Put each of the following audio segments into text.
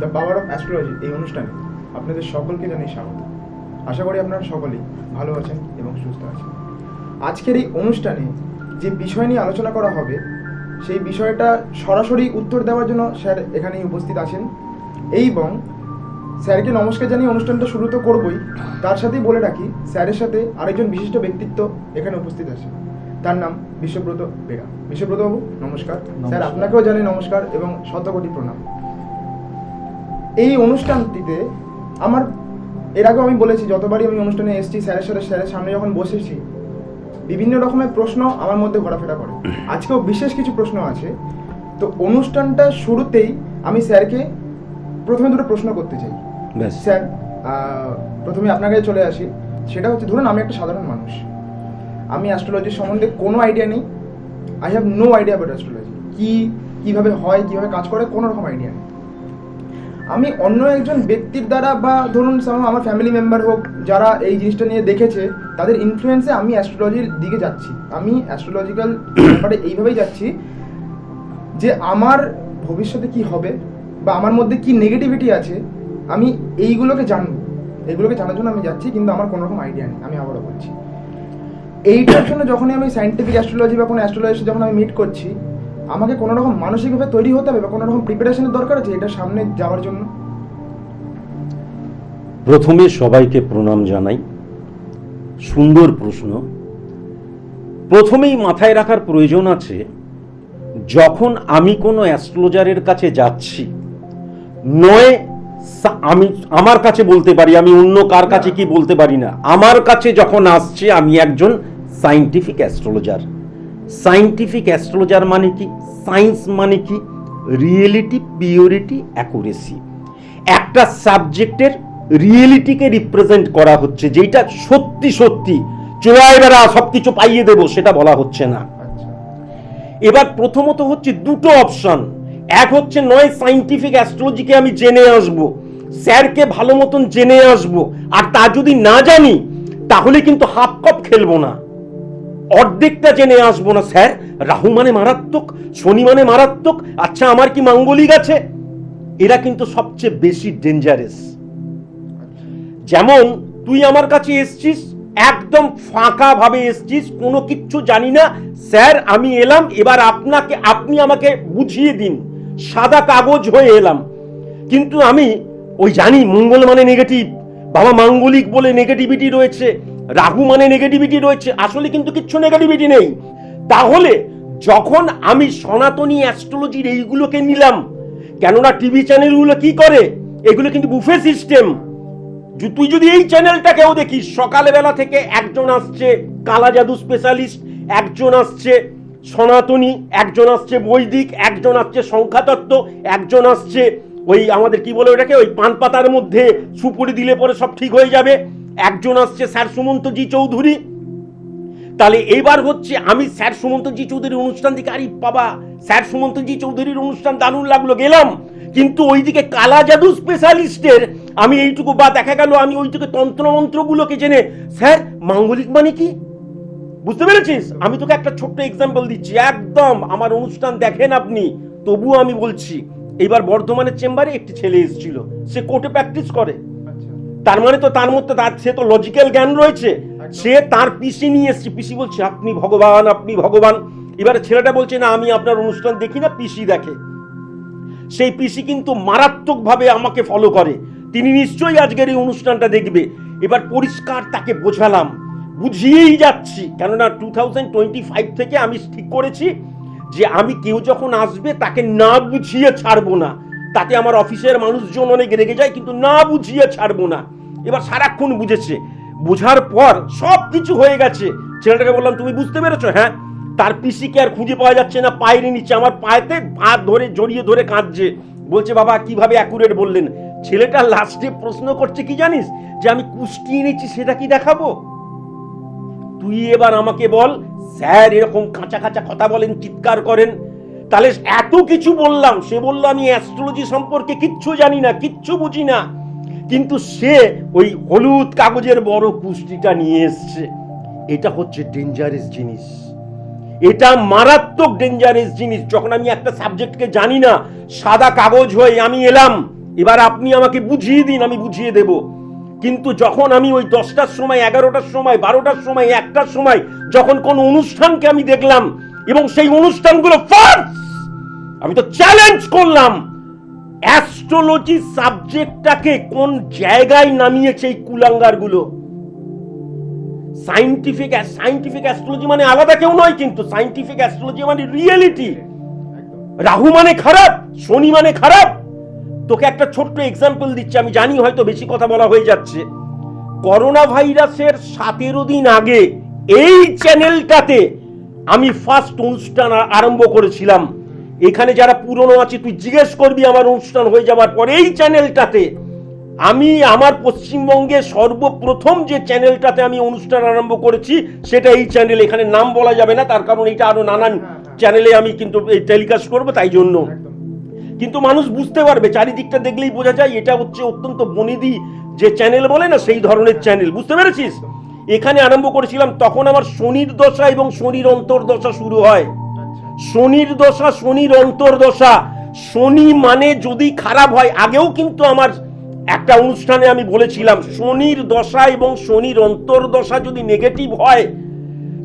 The power of astrology এই অনুষ্ঠানে আপনাদের সকলকে জানাই স্বাগত। আশা করি আপনারা সকলেই ভালো আছেন এবং সুস্থ আছেন। আজকের এই অনুষ্ঠানে যে বিষয় নিয়ে আলোচনা করা হবে সেই বিষয়টা সরাসরি উত্তর দেওয়ার জন্য স্যার এখানেই উপস্থিত আছেন। এবং স্যারকে নমস্কার জানিয়ে অনুষ্ঠানটা শুরু তো করবই। তার সাথেই বলে রাখি স্যারের সাথে আরেকজন বিশিষ্ট ব্যক্তিত্ব এখানে উপস্থিত আছে। তার নাম বিশ্বব্রত বেরা বিশ্বব্রত বাবু নমস্কার। স্যার আপনাকেও জানাই নমস্কার এবং শতকোটি প্রণাম। এই অনুষ্ঠানটিতে আমার এর আগেও আমি বলেছি যতবারই আমি অনুষ্ঠানে এসেছি স্যারের সাথে স্যারের সামনে যখন বসেছি বিভিন্ন রকমের প্রশ্ন আমার মধ্যে ঘোরাফেরা করে। আজকেও বিশেষ কিছু প্রশ্ন আছে। তো অনুষ্ঠানটা শুরুতেই আমি স্যারকে প্রথমে দুটো প্রশ্ন করতে চাই। স্যার প্রথমে আপনার কাছে চলে আসি। সেটা হচ্ছে ধরুন আমি একটা সাধারণ মানুষ। আমি অ্যাস্ট্রোলজির সম্বন্ধে কোনো আইডিয়া নেই। I have no idea about astrology কি কীভাবে হয় কীভাবে কাজ করে কোনো রকম আইডিয়া নেই। আমি অন্য একজন ব্যক্তির দ্বারা বা ধরুন আমার ফ্যামিলি মেম্বার হোক, যারা এই জিনিসটা নিয়ে দেখেছে, তাদের ইনফ্লুয়েন্সে আমি অ্যাস্ট্রোলজির দিকে যাচ্ছি। আমি অ্যাস্ট্রোলজিক্যাল ব্যাপারে এইভাবেই যাচ্ছি যে আমার ভবিষ্যতে কি হবে বা আমার মধ্যে কি নেগেটিভিটি আছে, আমি এইগুলোকে জানব। এগুলোকে জানার জন্য আমি যাচ্ছি, কিন্তু আমার কোনো রকম আইডিয়া নেই। আমি আবারও বলছি। এইটার জন্য যখনই আমি সাইন্টিফিক অ্যাস্ট্রোলজি বা কোনো অ্যাস্ট্রোলজি যখন আমি মিট করছি আমাকে কোনো রকম মানসিকভাবে তৈরি হতে হবে বা কোনো রকম প্রিপারেশনের দরকার আছে এটা সামনে যাওয়ার জন্য? প্রথমে সবাইকে প্রণাম জানাই। সুন্দর প্রশ্ন। প্রথমেই মাথায় রাখার প্রয়োজন আছে, যখন আমি কোনো অ্যাস্ট্রোলজারের কাছে যাচ্ছি, নয় আমি, আমার কাছে বলতে পারি, আমি অন্য কার কাছে কি বলতে পারি না, আমার কাছে যখন আসছে আমি একজন সাইন্টিফিক অ্যাস্ট্রোলজার সাইন্টিফিক অ্যাস্ট্রোলজার মানে কি সায়েন্স মানে কি রিয়েলিটি পিওরিটি অ্যাকুরেসি একটা সাবজেক্টের রিয়েলিটিকে রিপ্রেজেন্ট করা হচ্ছে যেটা সত্যি সত্যি চোরাই বেড়া সব কিছু পাইয়ে দেবো সেটা বলা হচ্ছে না। আচ্ছা। এবার প্রথমত হচ্ছে দুটো অপশন এক হচ্ছে নয় সাইন্টিফিক অ্যাস্ট্রোলজিকে আমি জেনে আসব। স্যারকে ভালো মতন জেনে আসব। আর তা যদি না জানি তাহলে কিন্তু হাফ কাপ খেলব না। অর্ধেকটা জেনে আসব না, স্যার। রাহু মানে মারাত্মক, শনি মানে মারাত্মক। আচ্ছা আমার কি মাঙ্গলিক আছে? এরা কিন্তু সবচেয়ে বেশি ডেঞ্জারাস যেমন, তুই আমার কাছে এসছিস, একদম ফাঁকা ভাবে এসছিস, কোনো কিচ্ছু জানি না। স্যার, আমি এলাম, এবার আপনাকে, আপনি আমাকে বুঝিয়ে দিন। সাদা কাগজ হয়ে এলাম। কিন্তু আমি, ওই জানি, মঙ্গল মানে নেগেটিভ বাবা মাঙ্গলিক বলে নেগেটিভিটি রয়েছে। রাহু মানে নেগেটিভিটি রয়েছে, আসলে কিন্তু কিচ্ছু নেগেটিভিটি নেই। তাহলে যখন আমি সনাতনী অ্যাস্ট্রোলজির এইগুলোকে নিলাম, কেননা টিভি চ্যানেলগুলো কি করে? এগুলো কিন্তু বুফে সিস্টেম তুই যদি এই চ্যানেলটাকেও দেখিস, সকালবেলা থেকে একজন আসছে কালা জাদু স্পেশালিস্ট একজন আসছে সনাতনী, একজন আসছে বৈদিক, একজন আসছে সংখ্যাতত্ত্ব, একজন আসছে ওই আমাদের কি বলে ওটাকে? ওই পান পাতার মধ্যে সুপুরি দিলে পরে সব ঠিক হয়ে যাবে। একজন আসছে স্যার সুমন্ত জি চৌধুরী। তাহলে এইবার হচ্ছে আমি স্যার সুমন্তজি চৌধুরীর অনুষ্ঠান থেকে আরে বাবা, স্যার সুমন্তজি চৌধুরীর অনুষ্ঠান দারুণ লাগল, গেলাম। কিন্তু ওইদিকে কালা জাদু স্পেশালিস্টের আমি এইটুকু বা দেখা গেল আমি ওইটুকু তন্ত্রমন্ত্রগুলোকে জেনে, স্যার, মাঙ্গলিক মানে কি? বুঝতে পেরেছিস? আমি তোকে একটা ছোট্ট এক্সাম্পল দিচ্ছি, একদম, আমার অনুষ্ঠান দেখেন আপনি, তবুও আমি বলছি, এবার বর্ধমানের চেম্বারে একটি ছেলে এসেছিল, সে কোর্টে প্র্যাকটিস করে। তার মানে তো তার মধ্যে তার সে তো লজিক্যাল জ্ঞান রয়েছে। সে তার পিসি নিয়ে এসছে। পিসি বলছে আপনি ভগবান আপনি ভগবান। এবারে ছেলেটা বলছে না আমি আপনার অনুষ্ঠান দেখি না পিসি দেখে। সেই পিসি কিন্তু মারাত্মকভাবে আমাকে ফলো করে। তিনি নিশ্চয়ই আজকের এই অনুষ্ঠানটা দেখবে। এবার পরিষ্কার তাকে বোঝালাম। বুঝিয়েই যাচ্ছি। কেননা টু থাউজেন্ড টোয়েন্টি ফাইভ থেকে আমি ঠিক করেছি যে আমি কেউ যখন আসবে তাকে না বুঝিয়ে ছাড়বো না। তাতে আমার অফিসের মানুষজন অনেক রেগে যায়, কিন্তু না বুঝিয়ে ছাড়বো না। এবার সারাক্ষণ বুঝেছে। বোঝার পর সব কিছু হয়ে গেছে। ছেলেটাকে বললাম, তুমি বুঝতে পেরেছ? হ্যাঁ। তার পিসিকে আর খুঁজে পাওয়া যাচ্ছে না পায়ের নিচে। আমার পায়েতে হাত ধরে জড়িয়ে ধরে কাঁদছে। বলছে, বাবা, কীভাবে অ্যাকুরেট বললেন? ছেলেটা লাস্টে প্রশ্ন করছে, কি জানিস? যে আমি কুষ্টি এনেছি, সেটা কি দেখাবো? তুই এবার আমাকে বল, স্যার এরকম কাঁচা কাঁচা কথা বলেন, চিৎকার করেন। তাহলে এত কিছু বললাম, সে বলল, আমি অ্যাস্ট্রোলজি সম্পর্কে কিচ্ছু জানি না, কিচ্ছু বুঝি না। কিন্তু সে ওই হলুদ কাগজের বড় কুষ্টিটা নিয়ে এসছে। এটা হচ্ছে ডেঞ্জারাস জিনিস। এটা মারাত্মক ডেঞ্জারাস জিনিস। যখন আমি একটা সাবজেক্টকে জানি না, সাদা কাগজ হয়ে আমি এলাম, এবার আপনি আমাকে বুঝিয়ে দিন, আমি বুঝিয়ে দেব। কিন্তু যখন আমি ওই দশটার সময়, এগারোটার সময়, বারোটার সময়, একটার সময়, যখন কোন অনুষ্ঠানকে আমি দেখলাম এবং সেই অনুষ্ঠানগুলো ফার্স আমি তো চ্যালেঞ্জ করলাম অ্যাস্ট্রোলজি সাবজেক্টটাকে কোন জায়গায় নামিয়েছে এই কুলাঙ্গারগুলো? সাইন্টিফিক সাইন্টিফিক অ্যাস্ট্রোলজি মানে আলাদা কেউ নয় কিন্তু সাইন্টিফিক অ্যাস্ট্রোলজি মানে রিয়েলিটি রাহু মানে খারাপ শনি মানে খারাপ। তোকে একটা ছোট্ট এক্সাম্পল দিচ্ছি আমি জানি হয়তো বেশি কথা বলা হয়ে যাচ্ছে। করোনা ভাইরাসের সতেরো দিন আগে এই চ্যানেলটাতে আমি ফার্স্ট অনুষ্ঠান আরম্ভ করেছিলাম। এখানে যারা পুরনো আছে, তুই জিজ্ঞেস করবি আমার অনুষ্ঠান হয়ে যাওয়ার পর। এই চ্যানেলটাতে আমি আমার পশ্চিমবঙ্গে সর্বপ্রথম যে চ্যানেলটাতে আমি অনুষ্ঠান আরম্ভ করেছি, সেটা এই চ্যানেল এখানে নাম বলা যাবে না, তার কারণ এটা আরও নানান চ্যানেলে আমি কিন্তু টেলিকাস্ট করব, তাই জন্য। কিন্তু মানুষ বুঝতে পারবে, চারিদিকটা দেখলেই বোঝা যায়, এটা হচ্ছে অত্যন্ত বনিদি যে চ্যানেল বলে না, সেই ধরনের চ্যানেল বুঝতে পেরেছিস? এখানে আরম্ভ করেছিলাম, তখন আমার শনির দশা এবং শনির অন্তর্দশা শুরু হয়। শনির দশা, শনির অন্তর্দশা। শনি মানে যদি খারাপ হয়, আগেও কিন্তু আমার একটা অনুষ্ঠানে আমি বলেছিলাম, শনির দশা এবং শনির অন্তর্দশা যদি নেগেটিভ হয়,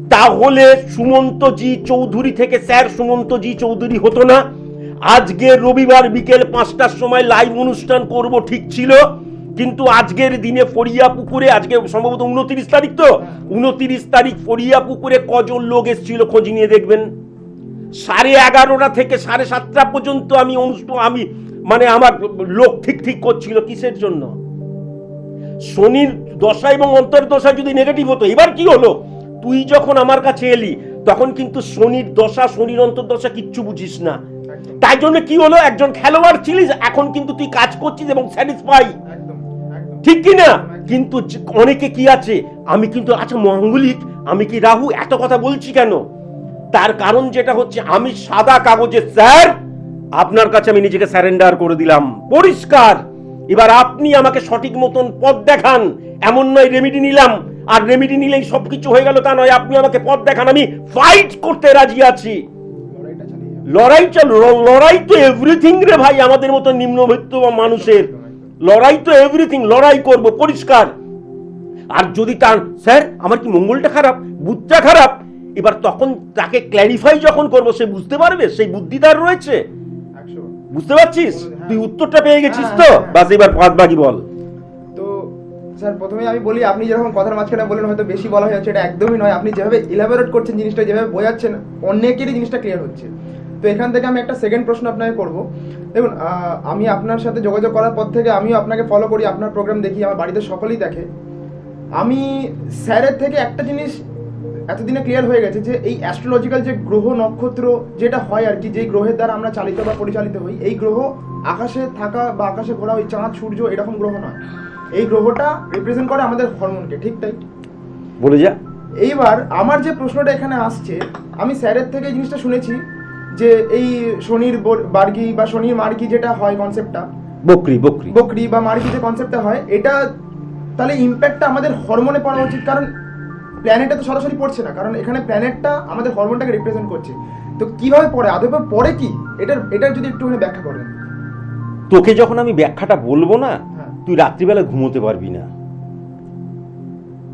তাহলে সুমন্ত জি চৌধুরী থেকে স্যার সুমন্ত জি চৌধুরী হতো না। আজকে রবিবার বিকেল পাঁচটার সময় লাইভ অনুষ্ঠান করব, ঠিক ছিল। কিন্তু আজকের দিনে ফরিয়া পুকুরে আজকে সম্ভবত উনত্রিশ তারিখ তো উনত্রিশ তারিখ ফরিয়া পুকুরে কজন লোক এসেছিল খোঁজ নিয়ে দেখবেন? সাড়ে এগারোটা থেকে সাড়ে সাতটা পর্যন্ত আমি অনুষ্ঠান আমি মানে আমার লোক ঠিক ঠিক করছিল কিসের জন্য? শনির দশা এবং অন্তর্দশা যদি নেগেটিভ হতো এবার কি হলো? তুই যখন আমার কাছে এলি তখন কিন্তু শনির দশা শনির অন্তর্দশা কিচ্ছু বুঝিস না। তাই জন্য কি হলো? একজন খেলোয়াড় ছিলিস এখন কিন্তু তুই কাজ করছিস এবং স্যাটিসফাই ঠিক কি না কিন্তু অনেকে কি আছে? আমি কিন্তু আচ্ছা মঙ্গলিক। আমি কি রাহু? এত কথা বলছি কেন? তার কারণ যেটা হচ্ছে, আমি সাদা কাগজে, স্যার, আপনার কাছে আমি নিজেকে স্যারেন্ডার করে দিলাম। পরিষ্কার। এবার আপনি আমাকে সঠিক মতন পথ দেখান। এমন নয় রেমিডি নিলাম। আর রেমিডি নিলেই সবকিছু হয়ে গেল, তা নয় আপনি আমাকে পথ দেখান। আমি ফাইট করতে রাজি আছি। লড়াই চল লড়াই তো এভরিথিং রে ভাই, আমাদের মতো নিম্নবিত্ত মানুষের। লড়াই তো এভরিথিং লড়াই করব পরিষ্কার। আর যদি তার স্যার আমার কি মঙ্গলটা খারাপ? বুধটা খারাপ? এবার তখন তাকে ক্ল্যারিফাই যখন করব সে বুঝতে পারবে? সেই বুদ্ধি তার রয়েছে। বুঝতে পারছিস? হ্যাঁ। তুই উত্তরটা পেয়ে গেছিস তো? হ্যাঁ। বাস এবার বাদ বাকি বল। তো স্যার প্রথমে আমি বলি আপনি যেরকম কথার মাঝখানে বললেন হয়তো বেশি বলা হয়ে যাচ্ছে এটা একদমই নয়। আপনি যেভাবে ইলাবোরেট করছেন জিনিসটা যেভাবে বোঝাচ্ছেন অনেকেরই জিনিসটা ক্লিয়ার হচ্ছে। তো এখান থেকে আমি একটা সেকেন্ড প্রশ্ন আপনাকে করব। দেখুন আমি আপনার সাথে যোগাযোগ করার পর থেকে আমিও আপনাকে ফলো করি আপনার প্রোগ্রাম দেখি আমার বাড়িতে সকলেই দেখে। আমি স্যারের থেকে একটা জিনিস এতদিনে ক্লিয়ার হয়ে গেছে যে এই অ্যাস্ট্রোলজিক্যাল যে গ্রহ নক্ষত্র যেটা হয় আর কি যেই গ্রহের দ্বারা আমরা চালিত বা পরিচালিত হই এই গ্রহ আকাশে থাকা বা আকাশে ঘোরা ওই চাঁদ সূর্য এরকম গ্রহ নয়। এই গ্রহটা রিপ্রেজেন্ট করে আমাদের হরমোনকে ঠিক তাই? বলে যা। এইবার আমার যে প্রশ্নটা এখানে আসছে আমি স্যারের থেকে এই জিনিসটা শুনেছি যে এই শনির বার্গি বা শনির মার্গি যেটা হয় কনসেপ্টটা বকরি বকরি। বকরি বা মার্গি যে কনসেপ্টটা হয় এটা তাহলে ইম্প্যাক্টটা আমাদের হরমোনে পড়া উচিত কারণ প্ল্যানেটে তো সরাসরি পড়ছে না কারণ এখানে প্ল্যানেটটা আমাদের হরমোনটাকে রিপ্রেজেন্ট করছে। তো কীভাবে পড়ে? আদৌ পড়ে কি? এটার এটার যদি একটুখানি ব্যাখ্যা করেন তোকে যখন আমি ব্যাখ্যাটা বলব না হ্যাঁ। তুই রাত্রিবেলা ঘুমোতে পারবি না।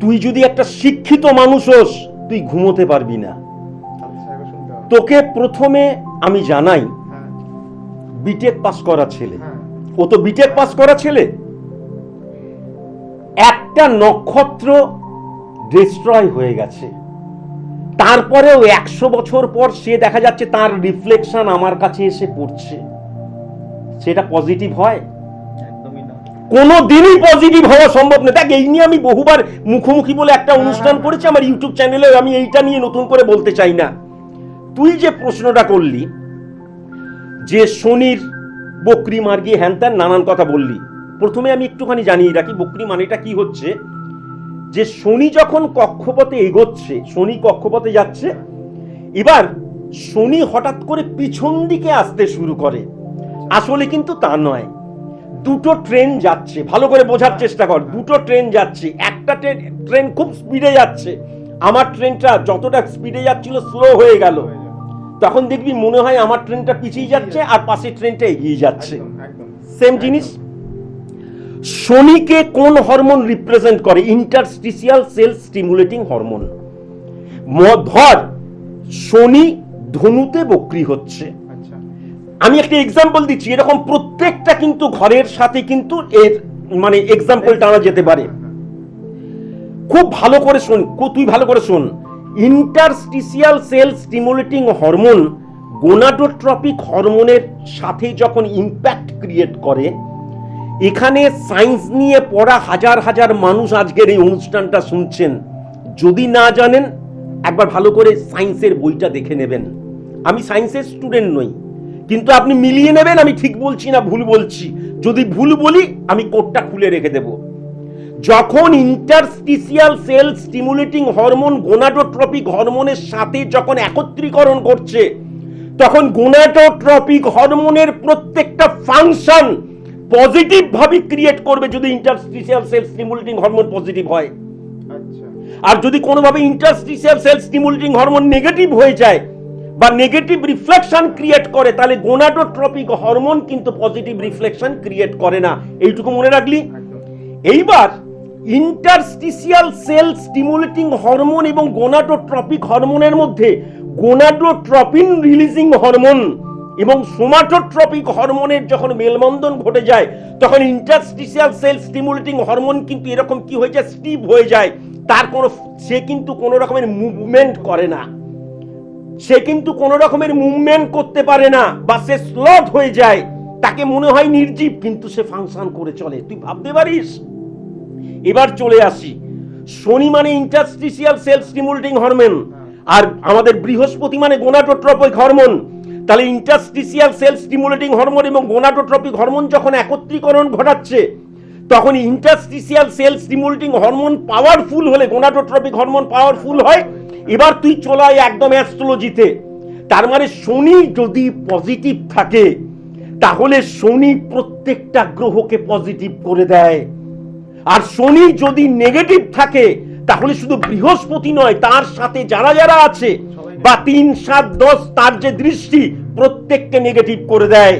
তুই যদি একটা শিক্ষিত মানুষ হোস তুই ঘুমোতে পারবি না। তোকে প্রথমে আমি জানাই হ্যাঁ। বিটেক পাস করা ছেলে। হ্যাঁ। ও তো বিটেক পাস করা ছেলে? একটা নক্ষত্র ডিস্ট্রয় হয়ে গেছে। তারপরেও একশো বছর পর সে দেখা যাচ্ছে তার রিফ্লেকশন আমার কাছে এসে পড়ছে। সেটা পজিটিভ হয়? কোনো দিনই পজিটিভ হওয়া সম্ভব না দেখ এই নিয়ে আমি বহুবার মুখোমুখি বলে একটা অনুষ্ঠান হ্যাঁ। করেছি আমার ইউটিউব চ্যানেলে আমি এইটা নিয়ে নতুন করে বলতে চাই না। তুই যে প্রশ্নটা করলি, যে শনির বকরি মার্গি হ্যান ত্যান নানান কথা বললি, প্রথমে আমি একটুখানি জানিয়ে রাখি বকরি মানেটা কি হচ্ছে, যে শনি যখন কক্ষপথে এগোচ্ছে, শনি কক্ষপথে যাচ্ছে, এবার শনি হঠাৎ করে পিছন দিকে আসতে শুরু করে। আসলে কিন্তু তা নয়। দুটো ট্রেন যাচ্ছে, ভালো করে বোঝার চেষ্টা কর, দুটো ট্রেন যাচ্ছে, একটা ট্রেন ট্রেন খুব স্পিডে যাচ্ছে, আমার ট্রেনটা যতটা স্পিডে যাচ্ছিল স্লো হয়ে গেল। তখন দেখবি মনে হয় আমার ট্রেনটা পিছিয়ে যাচ্ছে আর পাশের ট্রেনটা এগিয়ে যাচ্ছে। সেম জিনিস? শনিকে কোন হরমোন রিপ্রেজেন্ট করে? ইন্টারস্টিসিয়াল সেল স্টিমুলেটিং হরমোন ধর শনি ধনুতে বক্রি হচ্ছে। আচ্ছা। আমি একটা এক্সাম্পল দিচ্ছি এরকম প্রত্যেকটা কিন্তু ঘরের সাথে কিন্তু এর মানে এক্সাম্পল টানা যেতে পারে। খুব ভালো করে শোন কো- তুই ভালো করে শোন। Interstitial cell stimulating hormone gonadotropic হরমোনের সাথে যখন ইম্প্যাক্ট ক্রিয়েট করে, এখানে সায়েন্স নিয়ে পড়া হাজার হাজার মানুষ আজকের এই অনুষ্ঠানটা শুনছেন। যদি না জানেন, একবার ভালো করে সায়েন্সের বইটা দেখে নেবেন। আমি সায়েন্সের স্টুডেন্ট নই, কিন্তু আপনি মিলিয়ে নেবেন, আমি ঠিক বলছি না, ভুল বলছি। যদি ভুল বলি, আমি কোডটা খুলে রেখে দেবো। যখন interstitial cell stimulating hormone gonadotropic হরমোনের সাথে যখন একত্রীকরণ করছে তখন গোনাডোট্রপিক হরমোনের প্রত্যেকটা ফাংশন পজিটিভ ভাবে ক্রিয়েট করবে যদি interstitial cell stimulating hormone positive হয়। আচ্ছা। আর যদি কোনোভাবে interstitial cell stimulating hormone negative হয়ে যায় বা নেগেটিভ রিফ্লেকশন ক্রিয়েট করে তাহলে গোনাডোট্রপিক হরমোন কিন্তু পজিটিভ রিফ্লেকশন ক্রিয়েট করে না। এইটুকু মনে রাখলি? এইবার ইন্টারস্টিসিয়াল সেল স্টিমুলেটিং হরমোন এবং গোনাডোট্রপিক হরমোনের মধ্যে গোনাডোট্রপিন রিলিজিং হরমোন এবং সোমাটোট্রপিক হরমোনের যখন মেলবন্ধন ঘটে যায়, তখন ইন্টারস্টিসিয়াল সেল স্টিমুলেটিং হরমোন কিন্তু এরকম কি হয়ে যায় স্টিভ হয়ে যায়। তার কোনো, সে কিন্তু কোনো রকমের মুভমেন্ট করে না। সে কিন্তু কোনো রকমের মুভমেন্ট করতে পারে না বা সে স্লথ হয়ে যায়। তাকে মনে হয় নির্জীব, কিন্তু সে ফাংশন করে চলে। তুই ভাবতে পারিস? এবার চলে আসি। শনি মানে ইন্টারস্টিসিয়াল সেল স্টিমুলেটিং হরমোন আর আমাদের বৃহস্পতি মানে গোনাটোট্রপিক হরমোন তাহলে ইন্টারস্টিসিয়াল সেল স্টিমুলেটিং হরমোন এবং গোনাটোট্রপিক হরমোন যখন একত্রীকরণ ঘটাচ্ছে, তখন interstitial cell stimulating hormone powerful হলে গোনাটোট্রপিক হরমোন পাওয়ারফুল হয়। এবার তুই চলে আয় একদম অ্যাস্ট্রোলজিতে তার মানে শনি যদি পজিটিভ থাকে, তাহলে শনি প্রত্যেকটা গ্রহকে পজিটিভ করে দেয়। আর শনি যদি নেগেটিভ থাকে, তাহলে শুধু বৃহস্পতি নয়, তার সাথে যারা যারা আছে, বা তিন, সাত, দশ, তার যে দৃষ্টি, প্রত্যেককে নেগেটিভ করে দেয়।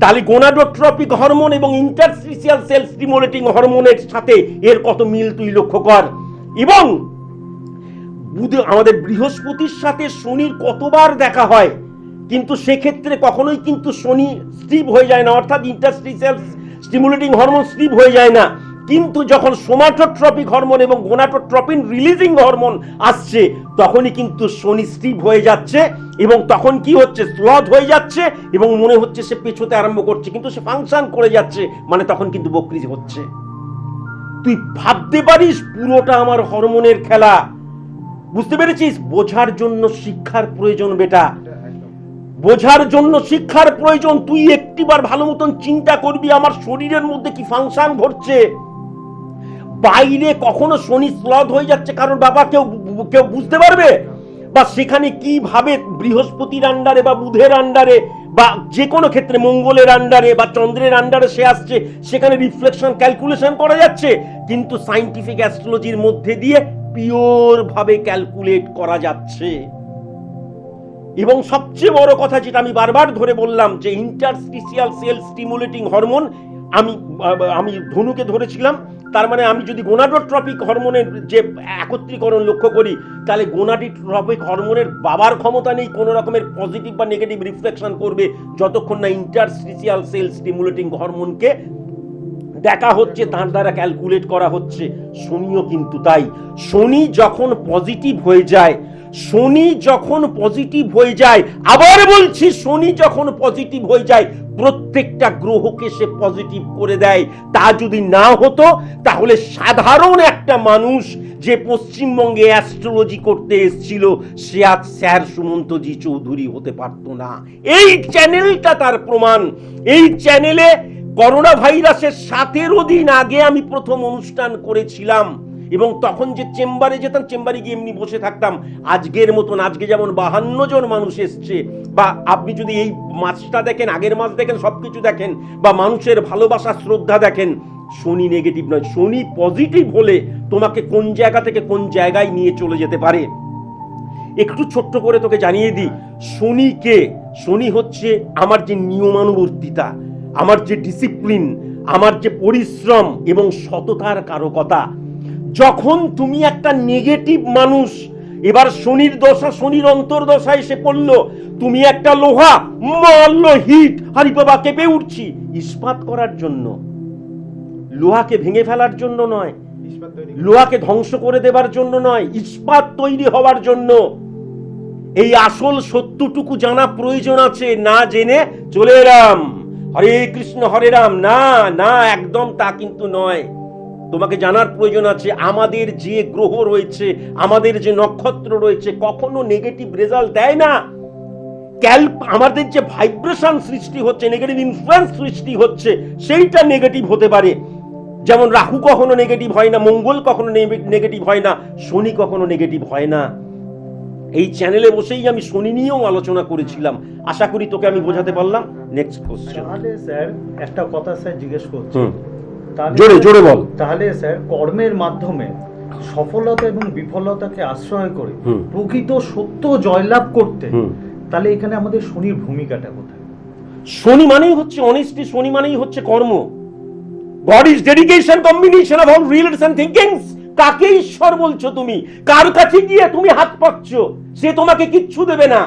তাহলে গোনাডোট্রপিক হরমোন এবং ইন্টারস্টিসিয়াল সেল স্টিমুলেটিং হরমোনের সাথে এর কত মিল তুই লক্ষ্য কর। এবং আমাদের বৃহস্পতির সাথে শনির কতবার দেখা হয়, কিন্তু সেক্ষেত্রে কখনোই কিন্তু শনি স্টিভ হয়ে যায় না, অর্থাৎ ইন্টারস্টিসিয়াল স্টিমুলেটিং হরমোন স্টিভ হয়ে যায় না। কিন্তু যখন সোমাটোট্রপিক হরমোন এবং গোনাটোট্রপিন রিলিজিং হরমোন আসছে, তখনই কিন্তু শনি স্টিভ হয়ে যাচ্ছে এবং তখন কি হচ্ছে? স্লথ হয়ে যাচ্ছে এবং মনে হচ্ছে সে পেছোতে আরম্ভ করছে, কিন্তু সে ফাংশন করে যাচ্ছে মানে তখন কিন্তু বকরি হচ্ছে। তুই ভাবতে পারিস পুরোটা আমার হরমোনের খেলা? বুঝতে পেরেছিস? বোঝার জন্য শিক্ষার প্রয়োজন বেটা। বোঝার জন্য শিক্ষার প্রয়োজন। তুই একটিবার ভালো মতন চিন্তা করবি, আমার শরীরের মধ্যে কি ফাংশন ঘটছে? বাইরে কখনো শনি স্লথ হয়ে যাচ্ছে, কারণ বাবা কেউ কেউ বুঝতে পারবে? বা সেখানে কীভাবে বৃহস্পতির আন্ডারে বা বুধের আন্ডারে বা যে কোনো ক্ষেত্রে মঙ্গলের আন্ডারে বা চন্দ্রের আন্ডারে সে আসছে, সেখানে রিফ্লেকশন ক্যালকুলেশন করা যাচ্ছে। কিন্তু সাইন্টিফিক অ্যাস্ট্রোলজির মধ্যে দিয়ে পিওর ভাবে ক্যালকুলেট করা যাচ্ছে। এবং সবচেয়ে বড় কথা যেটা আমি বারবার ধরে বললাম, যে ইন্টারস্টিসিয়াল সেল স্টিমুলেটিং হরমোন আমি আমি ধনুকে ধরেছিলাম, তার মানে আমি যদি গোনাডোট্রপিক হরমোনের যে একত্রীকরণ লক্ষ্য করি, তাহলে গোনাডিট্রপিক হরমোনের বাবার ক্ষমতা নেই, কোনো রকমের পজিটিভ বা নেগেটিভ রিফ্লেকশন করবে, যতক্ষণ না ইন্টারস্টিসিয়াল সেল স্টিমুলেটিং হরমোনকে দেখা হচ্ছে, তার দ্বারা ক্যালকুলেট করা হচ্ছে। শনিও কিন্তু তাই। শনি যখন পজিটিভ হয়ে যায়, শনি যখন পজিটিভ হয়ে যায়, আবার বলছি শনি যখন পজিটিভ হয়ে যায় প্রত্যেকটা গ্রহকে সে পজিটিভ করে দেয়। তা যদি না হতো, তাহলে সাধারণ একটা মানুষ যে পশ্চিমবঙ্গে অ্যাস্ট্রোলজি করতে এসেছিল, সে আজ স্যার সুমন্তজি চৌধুরী হতে পারতো না। এই চ্যানেলটা তার প্রমাণ। এই চ্যানেলে করোনা ভাইরাসের সাতেরো দিন আগে আমি প্রথম অনুষ্ঠান করেছিলাম। এবং তখন যে চেম্বারে যেতাম, চেম্বারে গিয়ে এমনি বসে থাকতাম। আজকের মতন, আজকে যেমন বাহান্ন জন মানুষ এসছে, বা আপনি যদি এই মাছটা দেখেন, আগের মাস দেখেন, সবকিছু দেখেন, বা মানুষের ভালোবাসা, শ্রদ্ধা দেখেন, শনি নেগেটিভ নয়, শনি পজিটিভ হলে তোমাকে কোন জায়গা থেকে কোন জায়গায় নিয়ে চলে যেতে পারে? একটু ছোট্ট করে তোকে জানিয়ে দিই, শনি কে? শনি হচ্ছে আমার যে নিয়মানুবর্তিতা, আমার যে ডিসিপ্লিন আমার যে পরিশ্রম এবং সততার কারকতা। যখন তুমি একটা নেগেটিভ মানুষ এবার শনির দশা শনির অন্তর্দশা এসে পড়ল তুমি একটা লোহা মারল হিট হারি বাবা কেঁপে উঠছি। ইস্পাত করার জন্য। লোহাকে ভেঙে ফেলার জন্য নয়। লোহাকে ধ্বংস করে দেবার জন্য নয় ইস্পাত তৈরি হওয়ার জন্য। এই আসল সত্যটুকু জানা প্রয়োজন আছে না জেনে চলে এলাম। হরে কৃষ্ণ হরে রাম। না না একদম তা কিন্তু নয়। তোমাকে জানার প্রয়োজন আছে আমাদের যে গ্রহ রয়েছে আমাদের যে নক্ষত্র রয়েছে কখনো নেগেটিভ রেজাল্ট দেয় না। ক্যাল্প আমাদের যে ভাইব্রেশন সৃষ্টি হচ্ছে নেগেটিভ ইনফ্লুয়েন্স সৃষ্টি হচ্ছে সেইটা নেগেটিভ হতে পারে। যেমন রাহু কখনো নেগেটিভ হয় না মঙ্গল কখনো নেগেটিভ হয় না শনি কখনো নেগেটিভ হয় না। এই চ্যানেলে বসেই আমি শনি নিয়েও আলোচনা করেছিলাম। আশা করি তোকে আমি বোঝাতে পারলাম। নেক্সট কোশ্চেন স্যার একটা কথা স্যার জিজ্ঞেস করছি। জোরে জোরে বল। তাহলে স্যার কর্মের মাধ্যমে সফলতা এবং বিফলতাকে আশ্রয় করে প্রকৃত সত্য জয়লাভ করতে তাহলে এখানে আমাদের শনির ভূমিকাটা কোথায়? শনি মানেই হচ্ছে অনেস্টি শনি মানেই হচ্ছে কর্ম। God is dedication combination of all reals and thinkings কাকে ঈশ্বর বলছো তুমি? কার কাছে গিয়ে তুমি হাত পাচ্ছ সে তোমাকে কিচ্ছু দেবে না।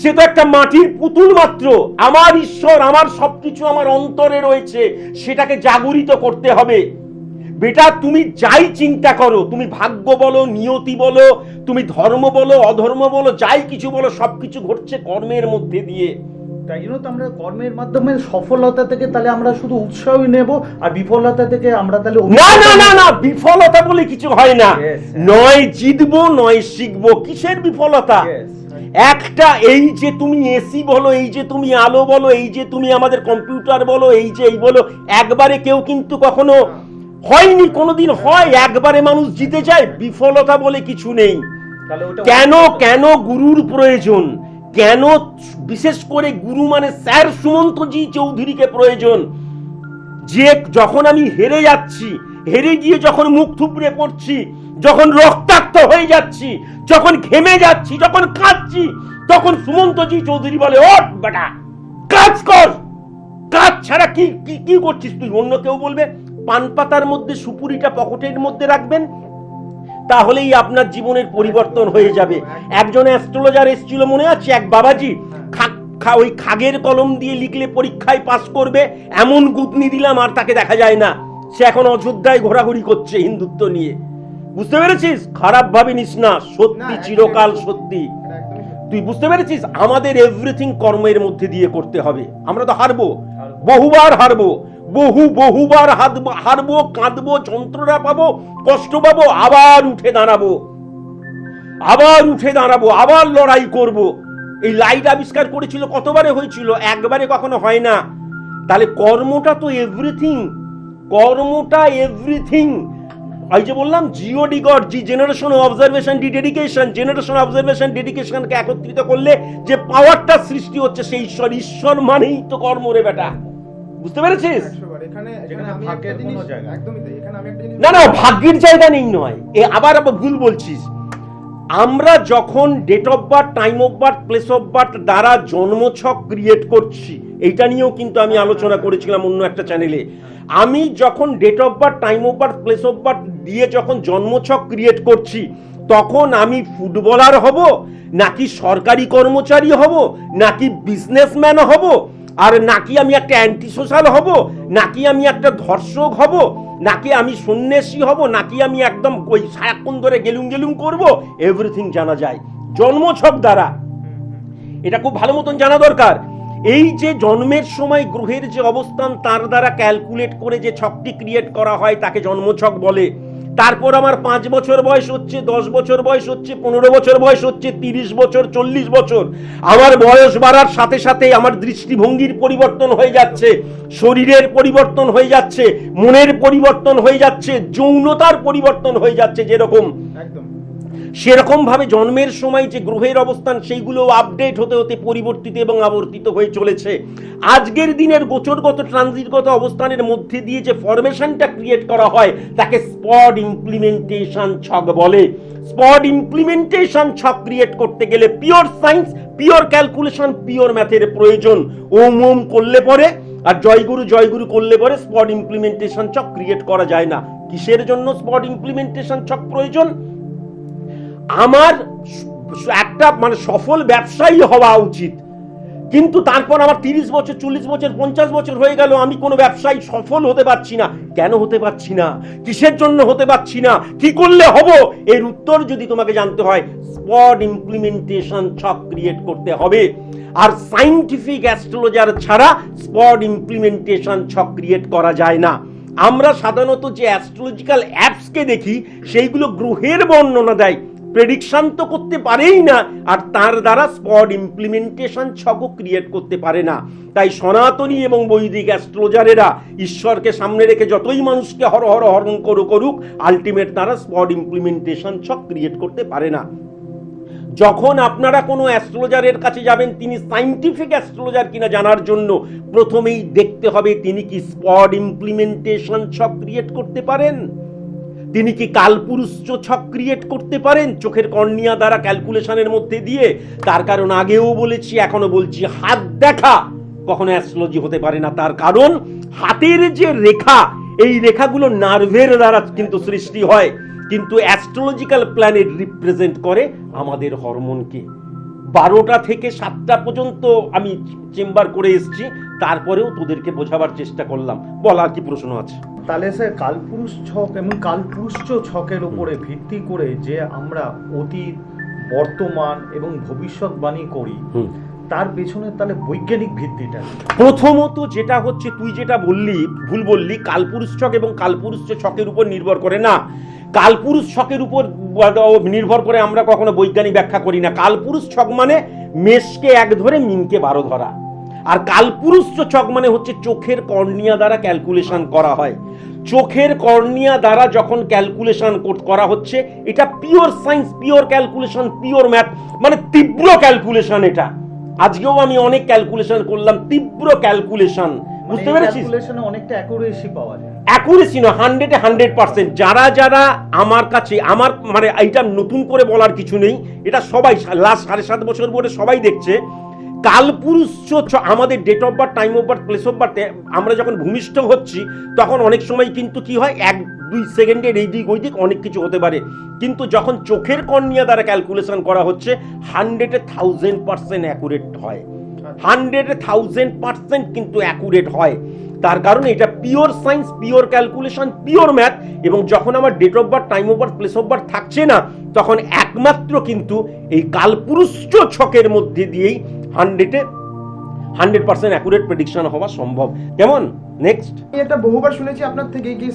সে তো একটা মাটির পুতুল মাত্র। আমার ঈশ্বর আমার সবকিছু আমার অন্তরে রয়েছে সেটাকে জাগরিত করতে হবে। বেটা তুমি যাই চিন্তা করো তুমি ভাগ্য বলো নিয়তি বলো তুমি ধর্ম বলো অধর্ম বলো যাই কিছু বলো সবকিছু ঘটছে কর্মের মধ্যে দিয়ে। তাই জন্য তো আমরা কর্মের মাধ্যমে সফলতা থেকে তাহলে আমরা শুধু উৎসাহই নেব আর বিফলতা থেকে আমরা তাহলে না না না না বিফলতা বলে কিছু হয় না। নয় জিতবো নয় শিখব। কিসের বিফলতা. একটা এই যে তুমি এসি বলো এই যে তুমি আলো বলো এই যে তুমি আমাদের কম্পিউটার বলো এই যে এই বলো একবারে কেউ কিন্তু কখনো হয়নি কোনোদিন হয় একবারে মানুষ জিতে যায় বিফলতা বলে কিছু নেই। কেন কেন গুরুর প্রয়োজন? কেন বিশেষ করে গুরু মানে স্যার সুমন্তজি চৌধুরীকে প্রয়োজন? যে যখন আমি হেরে যাচ্ছি হেরে গিয়ে যখন মুখ থুবড়ে পড়ছি যখন রক্তাক্ত হয়ে যাচ্ছি, যখন ঘেমে যাচ্ছি, যখন কাঁদছি, তখন সুমন্তজি চৌধুরী বলে, ওঠ বেটা, কাজ কর। কাজ ছাড়া কি কি কি করছিস তুই? অন্য কেউ বলবে, পান পাতার মধ্যে সুপুরিটা পকেটের মধ্যে রাখবেন, তাহলেই আপনার জীবনের পরিবর্তন হয়ে যাবে। একজন অ্যাস্ট্রোলজার এসেছিল মনে আছে? এক বাবাজি ওই খাগের কলম দিয়ে লিখলে পরীক্ষায় পাস করবে, এমন গুতনি দিলাম আর তাকে দেখা যায় না। সে এখন অযোধ্যায় ঘোরাঘুরি করছে হিন্দুত্ব নিয়ে। বুঝতে পেরেছিস? খারাপ ভাবে নিস না সত্যি চিরকাল সত্যি। তুই বুঝতে পেরেছিস? আমাদের এভরিথিং কর্মের মধ্যে দিয়ে করতে হবে। আমরা তো হারবো। বহুবার হারবো। বহু বহুবার হারবো কাঁদবো যন্ত্রণা পাবো কষ্ট পাবো আবার উঠে দাঁড়াবো। আবার উঠে দাঁড়াবো আবার লড়াই করব। এই লাইট আবিষ্কার করেছিল কতবারে হয়েছিল? একবারে কখনো হয় না। তাহলে কর্মটা তো এভরিথিং কর্মটা এভরিথিং এই যে বললাম G O D God G generation observation D dedication generation observation ডেডিকেশনকে একত্রিত করলে যে পাওয়ারটা সৃষ্টি হচ্ছে সেই ঈশ্বর ঈশ্বর মানেই তো কর্ম রে বেটা। বুঝতে পেরেছিস? আমি আমি জিনিস না না ভাগ্যের জায়গা নেই নয়। এ আবার আবার ভুল বলছিস। আমরা যখন date of birth time of birth place of birth দ্বারা জন্মছক ক্রিয়েট করছি এইটা নিয়েও কিন্তু আমি আলোচনা করেছিলাম অন্য একটা চ্যানেলে আমি যখন date of birth time of birth place of birth দিয়ে যখন জন্মছক ক্রিয়েট করছি, তখন আমি ফুটবলার হব, নাকি সরকারি কর্মচারী হব, নাকি বিজনেসম্যান হব, আর নাকি আমি একটা অ্যান্টি সোশ্যাল হব, নাকি আমি একটা ধর্ষক হব, নাকি আমি সন্ন্যাসী হব, নাকি আমি একদম ওই সারাক্ষণ ধরে গেলুম গেলুম করব এভরিথিং জানা যায়। জন্মছক দ্বারা। এটা খুব ভালো মতন জানা দরকার। এই যে জন্মের সময় গ্রহের যে অবস্থান, তার দ্বারা ক্যালকুলেট করে যে ছকটি ক্রিয়েট করা হয়, তাকে জন্মছক বলে। তারপর আমার পাঁচ বছর বয়স হচ্ছে, দশ বছর বয়স হচ্ছে, পনেরো বছর বয়স হচ্ছে, তিরিশ বছর, চল্লিশ বছর। আমার বয়স বাড়ার সাথে সাথে আমার দৃষ্টিভঙ্গির পরিবর্তন হয়ে যাচ্ছে, শরীরের পরিবর্তন হয়ে যাচ্ছে, মনের পরিবর্তন হয়ে যাচ্ছে, যৌনতার পরিবর্তন হয়ে যাচ্ছে যেরকম। একদম। সেরকম ভাবে জন্মের সময় যে গ্রহের অবস্থান, সেইগুলো আপডেট হতে হতে পরিবর্তিত এবং আবর্তিত হয়ে চলেছে। আজকের দিনের গোচরগত ট্রানজিটগত অবস্থানের মধ্যে দিয়ে যে ফরমেশনটা ক্রিয়েট করা হয়, তাকে স্পট ইমপ্লিমেন্টেশন ছক বলে। স্পট ইমপ্লিমেন্টেশন ছক ক্রিয়েট করতে গেলে pure science pure calculation pure ম্যাথের প্রয়োজন। ওম ওম করলে পরে আর জয়গুরু জয়গুরু করলে পরে স্পট ইমপ্লিমেন্টেশন ছক ক্রিয়েট করা যায় না। কিসের জন্য স্পট ইমপ্লিমেন্টেশন ছক প্রয়োজন? আমার একটা মানে সফল ব্যবসায়ী হওয়া উচিত। কিন্তু তারপর আমার তিরিশ বছর, চল্লিশ বছর, পঞ্চাশ বছর হয়ে গেল, আমি কোনো ব্যবসায়ী সফল হতে পারছি না। কেন হতে পারছি না? কিসের জন্য হতে পারছি না? কি করলে হব? এর উত্তর যদি তোমাকে জানতে হয় স্পট ইমপ্লিমেন্টেশন ছক ক্রিয়েট করতে হবে। আর সাইন্টিফিক অ্যাস্ট্রোলজার ছাড়া স্পট ইমপ্লিমেন্টেশন ছক ক্রিয়েট করা যায় না। আমরা সাধারণত যে অ্যাস্ট্রোলজিক্যাল অ্যাপসকে দেখি, সেইগুলো গ্রহের বর্ণনা দেয়। প্রেডিকশন তো করতে পারেই না, আর তার দ্বারা স্পট ইমপ্লিমেন্টেশন ছকও ক্রিয়েট করতে পারে না। তাই সনাতনী এবং বৈদিক অ্যাস্ট্রোলজারেরা ঈশ্বরকে সামনে রেখে যতই মানুষকে হর হর হরণ করু করুক আলটিমেট তারা স্পট ইমপ্লিমেন্টেশন ছক ক্রিয়েট করতে পারে না। যখন আপনারা কোনো অ্যাস্ট্রোলজারের কাছে যাবেন, তিনি সাইন্টিফিক অ্যাস্ট্রোলজার কিনা জানার জন্য প্রথমেই দেখতে হবে তিনি কি স্পট ইমপ্লিমেন্টেশন ছক ক্রিয়েট করতে পারেন। তিনি কি কালপুরুষ ছক ক্রিয়েট করতে পারেন? চোখের কর্নিয়া দ্বারা ক্যালকুলেশনের মধ্যে দিয়ে। তার কারণ আগেও বলেছি, এখনও বলছি, হাত দেখা কখনো অ্যাস্ট্রোলজি হতে পারে না। তার কারণ, হাতের যে রেখা, এই রেখাগুলো নার্ভের দ্বারা কিন্তু সৃষ্টি হয়। কিন্তু অ্যাস্ট্রোলজিক্যাল প্ল্যানেট রিপ্রেজেন্ট করে আমাদের হরমোনকে বারোটা থেকে সাতটা পর্যন্ত আমি চেম্বার করে এসেছি তারপরেও তোদেরকে বোঝাবার চেষ্টা করলাম। বলার কি প্রশ্ন আছে? তাহলে স্যার কালপুরুষ ছক এবং কালপুরুষ ছকের উপরে ভিত্তি করে যে আমরা অতীত বর্তমান এবং ভবিষ্যৎবাণী করি তার পেছনে তাহলে বৈজ্ঞানিক ভিত্তিটা প্রথমত যেটা হচ্ছে তুই যেটা বললি ভুল বললি কালপুরুষ ছক এবং কালপুরুষ ছকের উপর নির্ভর করে না। কালপুরুষ ছকের উপর নির্ভর করে আমরা কখনো বৈজ্ঞানিক ব্যাখ্যা করি না। কালপুরুষ ছক মানে মেষকে এক ধরে মিনকে বারো ধরা। আর কালপুরুষ ছক মানে হচ্ছে চোখের কর্নিয়া দ্বারা ক্যালকুলেশন করা হয়। চোখের কর্নিয়া দ্বারা যখন ক্যালকুলেশন করা হচ্ছে, এটা pure science pure calculation, pure math মানে তীব্র ক্যালকুলেশন এটা। আজকেও আমি অনেক ক্যালকুলেশন করলাম, তীব্র ক্যালকুলেশন। বুঝতে পেরেছিস? ক্যালকুলেশনে অনেকটা অ্যাকুরেসি পাওয়া যায়। অ্যাকুরেসি না হান্ড্রেডে হান্ড্রেড পার্সেন্ট যারা যারা আমার কাছে আমার মানে এইটা নতুন করে বলার কিছু নেই এটা সবাই লাস্ট সাড়ে সাত বছর পরে সবাই দেখছে। কালপুরুষ আমাদের date of birth time of birth place of বার্থে আমরা যখন ভূমিষ্ঠ হচ্ছি তখন অনেক সময় কিন্তু কি হয় এক দুই সেকেন্ডের এই দিক ওই দিক অনেক কিছু হতে পারে। কিন্তু যখন চোখের কর্নিয়া দ্বারা ক্যালকুলেশন করা হচ্ছে হান্ড্রেডে থাউজেন্ড পার্সেন্ট অ্যাকুরেট হয়। হান্ড্রেডে থাউজেন্ড পার্সেন্ট কিন্তু অ্যাকুরেট হয়। তার কারণ এটা pure science pure calculation pure math এবং যখন আমার date of birth time of birth place of birth থাকছে না, তখন একমাত্র কিন্তু এই কালপুরুষ্ট ছকের মধ্যে দিয়েই হান্ড্রেডে হান্ড্রেড পার্সেন্ট অ্যাকুরেট প্রেডিকশন হওয়া সম্ভব। কেমন? নেক্সট এটা বহুবার শুনেছি আপনার থেকে কি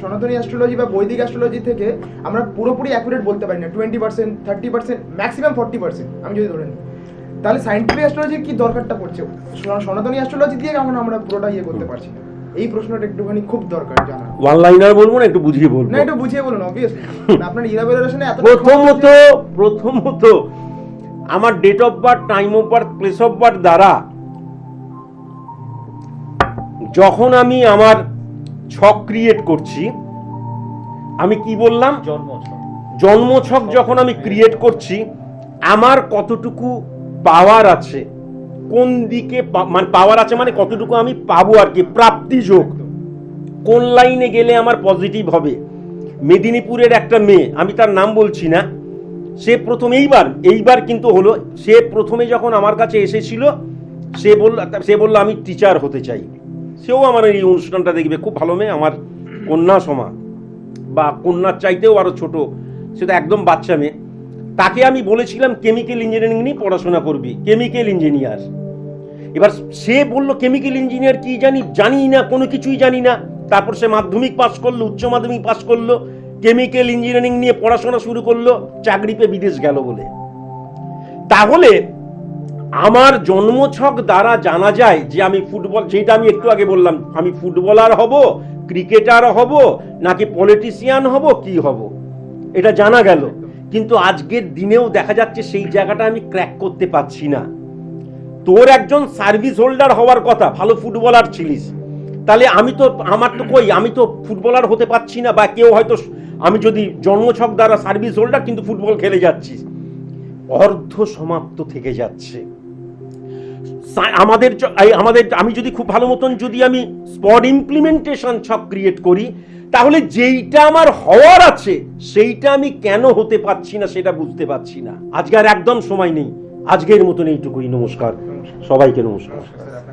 সনাতনী অ্যাস্ট্রোলজি বা বৈদিক অ্যাস্ট্রোলজি থেকে আমরা পুরোপুরি অ্যাকুরেট বলতে পারি না twenty percent thirty percent maximum forty percent আমি যদি ধরে নিই। তাহলে সাইন্টিফিক অ্যাস্ট্রোলজির কি দরকারটা পড়ছে? সনাতনী অ্যাস্ট্রোলজি দিয়ে এখন আমরা পুরোটা ইয়ে করতে পারছি? না এই প্রশ্নটা একটুখানি খুব দরকার জানা ওয়ান লাইনার বলব না একটু বুঝিয়ে বলব? না একটু বুঝিয়ে বলুন অবভিয়াসলি আপনার ইলাবোরেশনে এত প্রথমত প্রথমত আমার date of birth time of birth place of birth দ্বারা যখন আমি আমার ছক ক্রিয়েট করছি আমি কি বললাম? জন্ম ছক জন্মছক যখন আমি ক্রিয়েট করছি আমার কতটুকু পাওয়ার আছে। কোন দিকে মানে পাওয়ার আছে মানে কতটুকু আমি পাবো আর কি? প্রাপ্তি যোগ। কোন লাইনে গেলে আমার পজিটিভ হবে? মেদিনীপুরের একটা মেয়ে, আমি তার নাম বলছি না, সে প্রথম এইবার এইবার কিন্তু হলো, সে প্রথমে যখন আমার কাছে এসেছিল, সে বলল সে বলল, আমি টিচার হতে চাই। সেও আমার এই অনুষ্ঠানটা দেখবে। খুব ভালো মেয়ে, আমার কন্যা সমা বা কন্যার চাইতেও আরও ছোট। সেটা একদম বাচ্চা মেয়ে। তাকে আমি বলেছিলাম কেমিক্যাল ইঞ্জিনিয়ারিং নিয়ে পড়াশোনা করবি কেমিক্যাল ইঞ্জিনিয়ার এবার সে বলল কেমিক্যাল ইঞ্জিনিয়ার কি জানি জানি না, কোনো কিছুই জানি না। তারপর সে মাধ্যমিক পাস করল, উচ্চ মাধ্যমিক পাস করল কেমিক্যাল ইঞ্জিনিয়ারিং নিয়ে পড়াশোনা শুরু করল চাকরি পেয়ে বিদেশ গেল বলে। তাহলে আমার জন্মছক দ্বারা জানা যায় যে আমি ফুটবল, যেটা আমি একটু আগে বললাম, আমি ফুটবলার হব, ক্রিকেটার হব, নাকি পলিটিশিয়ান হব, কি হব? এটা জানা গেল। কিন্তু আজকের দিনেও দেখা যাচ্ছে সেই জায়গাটা আমি ক্র্যাক করতে পারছি না। তোর একজন সার্ভিস হোল্ডার হওয়ার কথা, ভালো ফুটবলার ছিলিস। তাহলে আমি তো, আমার তো কই, আমি তো ফুটবলার হতে পারছি না বা কেউ হয়তো, আমি যদি জন্মছক দ্বারা সার্ভিস হোল্ডার কিন্তু ফুটবল খেলে যাচ্ছি অর্ধ সমাপ্ত থেকে যাচ্ছে। আমাদের আমাদের আমি যদি খুব ভালো মতন যদি আমি স্পট ইমপ্লিমেন্টেশন ছক ক্রিয়েট করি, তাহলে যেইটা আমার হওয়ার আছে, সেইটা আমি কেন হতে পারছি না সেটা বুঝতে পারছি না। আজকে আর একদম সময় নেই। আজকের মতন এইটুকুই। নমস্কার। সবাইকে নমস্কার।